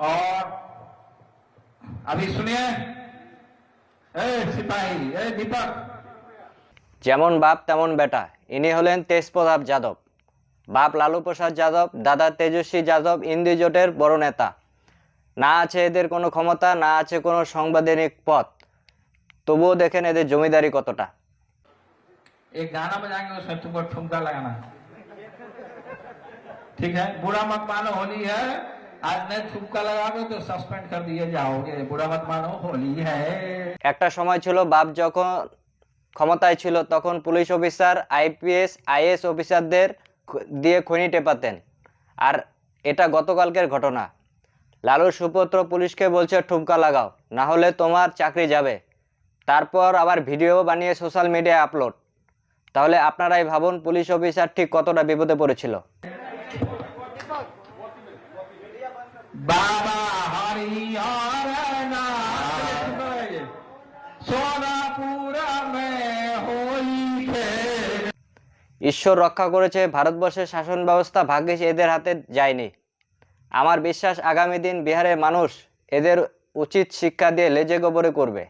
और अभी सुनिए ए सिपाही ए दीपक যেমন বাপ তেমন বেটা ইনি হলেন তেজপ্রতাপ যাদব বাপ লালু প্রসাদ যাদব দাদা তেজস্বী যাদব ইন্দি জোটের বড় নেতা না আছে এদের কোনো ক্ষমতা না আছে কোনো সাংবিধানিক পথ তবুও দেখেন এদের জমিদারি কতটা एक गाना बजाएंगे उसमें तुमको ठुमका लगाना है ठीक है बुरा मत मानो होली है आज नहीं ठुमका लगाओगे तो सस्पेंड कर दिए जाओगे बुरा मत मानो होली है একটা সময় ছিল বাপ যখন ক্ষমতায় ছিল তখন পুলিশ অফিসার আইপিএস আইএস অফিসারদের খ- দিয়ে খনি টেপাতেন আর এটা গতকালকের ঘটনা লালুর সুপুত্র পুলিশকে বলছে ঠুমকা লাগাও না হলে তোমার চাকরি যাবে তারপর আবার ভিডিও বানিয়ে সোশ্যাল মিডিয়ায় আপলোড তাহলে আপনারাই ভাবুন পুলিশ অফিসার ঠিক কতটা বিপদে পড়েছিল বাবা হরি হরনা ঈশ্বর রক্ষা করেছে, ভারতবর্ষের শাসন ব্যবস্থা ভাগ্যিস এদের হাতে যায়নি। আমার বিশ্বাস, আগামী দিন বিহারের মানুষ এদের উচিত শিক্ষা দিয়ে লেজে গোবরে করবে।